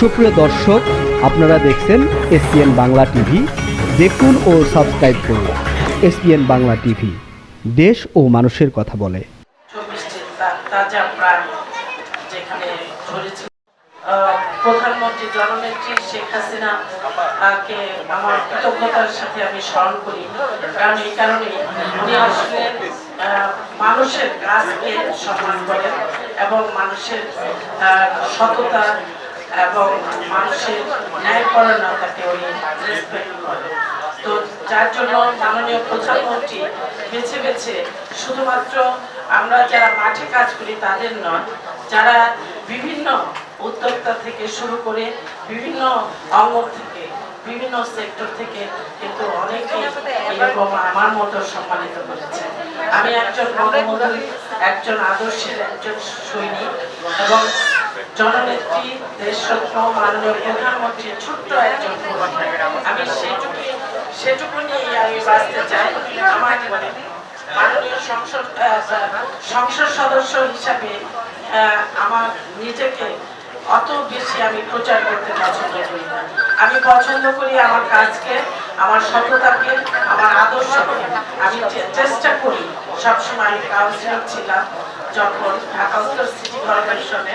সুপ্রিয় দর্শক, আপনারা দেখছেন এসপিএন বাংলা টিভি। দেখুন ও সাবস্ক্রাইব করুন এসপিএন বাংলা টিভি। দেশ ও মানুষের কথা বলে। প্রধানমন্ত্রী জননেত্রী শেখ হাসিনা কে আমার কৃতজ্ঞতার সাথে আমি স্মরণ করি। কারণ এই কারণে উনি আসলে মানুষের কাজকে সম্মান করেন এবং মানুষের সততা এবং মানুষের ন্যায়পরায়ণতাকে উনি রেসপেক্ট করেন তো যার জন্য মাননীয় প্রধানমন্ত্রী বেছে বেছে শুধুমাত্র আমরা যারা মাঠে কাজ করি তাদের নয়, যারা বিভিন্ন উদ্যোক্তা থেকে শুরু করে বিভিন্ন অঙ্গ থেকে, বিভিন্ন সেক্টর থেকে কিন্তু অনেকেই এরকম আমার মতো সম্মানিত করেছে। আমি একজন একজন আদর্শের একজন সৈনিক এবং জননেত্রী দেশরত্ন মাননীয় প্রধানমন্ত্রী ছোট্ট একজন আমি সেটুকু সেটুকু নিয়ে আমি বাঁচতে চাই। আমার সংসদ সদস্য হিসাবে আমার নিজেকে অত বেশি আমি প্রচার করতে পছন্দ করি আমি পছন্দ করি আমার কাজকে, আমার সততাকে, আমার আদর্শকে। আমি চেষ্টা করি। সবসময় কাউন্সিলর ছিলাম যখন ঢাকা উত্তর সিটি কর্পোরেশনে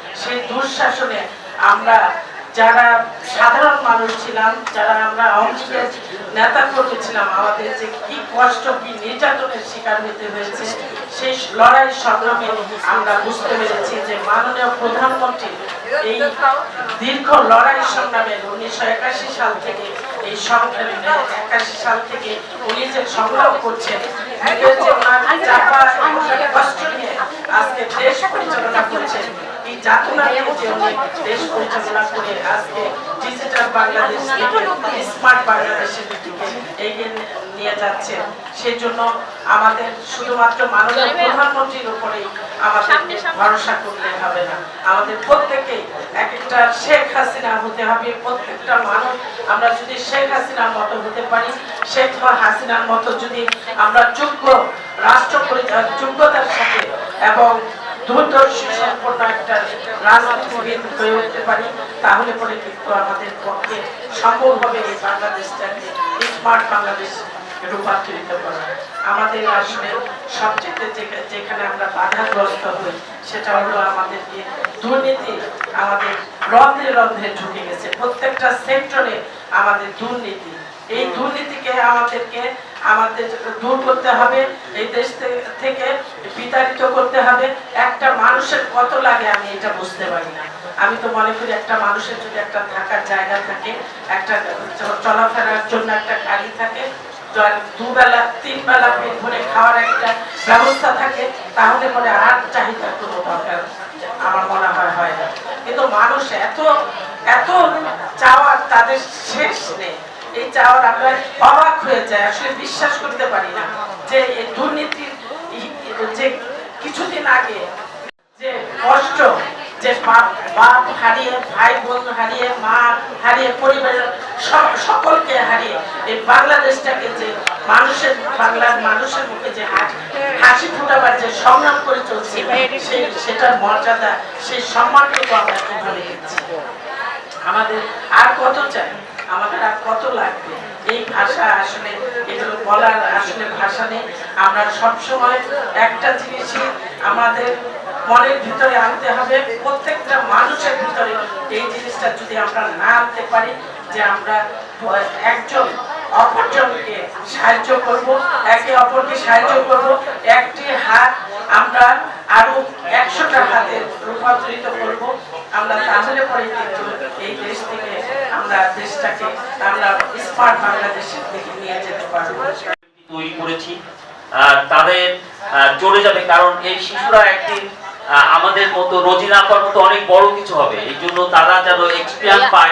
সেই দুঃশাসনে আমরা যারা সাধারণ মানুষ ছিলাম, যারা আমরা আওয়ামী নেতা কর্মী ছিলাম, আমাদের যে কি কষ্ট, কি নির্যাতনের শিকার হতে হয়েছে, সেই লড়াই সংগ্রামে আমরা বুঝতে পেরেছি যে মাননীয় প্রধানমন্ত্রী এই দীর্ঘ লড়াই সংগ্রামে উনিশশো একাশি সাল থেকে, এই সংগ্রামে একাশি সাল থেকে উনি যে সংগ্রাম করছেন আজকে দেশ পরিচালনা করছেন এই যাতনা নিয়ে দেশ পরিচালনা করে আজকে ডিজিটাল বাংলাদেশ স্মার্ট বাংলাদেশের দিকে এগিয়ে নিয়ে যাচ্ছে সেই জন্য আমাদের শুধুমাত্র মাননীয় প্রধানমন্ত্রীর উপরেই আমাদের ভরসা করলে হবে না। আমাদের প্রত্যেকেই এক একটা শেখ হাসিনা হতে হবে প্রত্যেকটা মানুষ আমরা যদি শেখ হাসিনার মতো হতে পারি শেখ হাসিনার মতো যদি আমরা যোগ্য রাষ্ট্র যোগ্যতার সাথে এবং একটা হয়ে উঠতে পারি, তাহলে পরে কিন্তু আমাদের পক্ষে সম্ভব হবে এই বাংলাদেশটাকে স্মার্ট বাংলাদেশ রূপান্তরিত করা। আমাদের আসলে সবচেয়ে যেখানে আমরা বাধাগ্রস্ত হই, সেটা হলো আমাদেরকে দুর্নীতি আমাদের রন্ধ্রে রন্ধ্রে ঢুকে গেছে। প্রত্যেকটা সেক্টরে আমাদের দুর্নীতি। এই দুর্নীতিকে আমাদেরকে আমাদের দূর করতে হবে, এই দেশ থেকে বিতাড়িত করতে হবে। একটা মানুষের কত লাগে আমি এটা বুঝতে পারি না। আমি তো মনে করি একটা মানুষের যদি একটা থাকার জায়গা থাকে, একটা চলাফেরার জন্য একটা গাড়ি থাকে দুবেলা তিন বেলা পেট ভরে খাওয়ার একটা ব্যবস্থা থাকে, তাহলে আর কোনো দরকার আমার মনে হয় হয় না। কিন্তু মানুষ এত এত চাওয়ার তাদের শেষ নেই। এই চাওয়ার আমরা অবাক হয়ে যায় আসলে বিশ্বাস করতে পারি না যে এই দুর্নীতির যে কিছুদিন আগে যে কষ্ট যে বাপ হারিয়ে, ভাই বোন হারিয়ে, মা হারিয়ে, পরিবারের সকলকে হারিয়ে এই বাংলাদেশটাকে যে মানুষের, বাংলার মানুষের মুখে যে হাসি ফুটাবার যে সংগ্রাম করে চলছে সেটার মর্যাদা, সেই সম্মানটুকু আমরা কীভাবে দিচ্ছি আমাদের আর কত চাই? আমাদের আর কত লাগবে? এই ভাষা আসলে, এগুলো বলার আসলে ভাষা নেই। আমরা সবসময় একটা জিনিসই আমাদের মনের ভিতরে আনতে হবে। প্রত্যেকটা মানুষের ভিতরে এই জিনিসটা যদি আমরা না আনতে পারি, যে আমরা একজন অপরজনকে সাহায্য করব, একে অপরকে সাহায্য করব, একটি হাত আমরা আরও একশোটা হাতে রূপান্তরিত করব, আমরা তাহলে পরে কিন্তু এই দেশ থেকে আমরা দেশটাকে, আমরা স্মার্ট বাংলাদেশের দিকে নিয়ে যেতে পারব। তৈরি করেছি। তাদের চলে যাবে, কারণ এই শিশুরা একদিন আমাদের মতো রোজিনাপার মতো অনেক বড় কিছু হবে। এই জন্য তারা যেন এক্সপিরিয়েন্স পায়।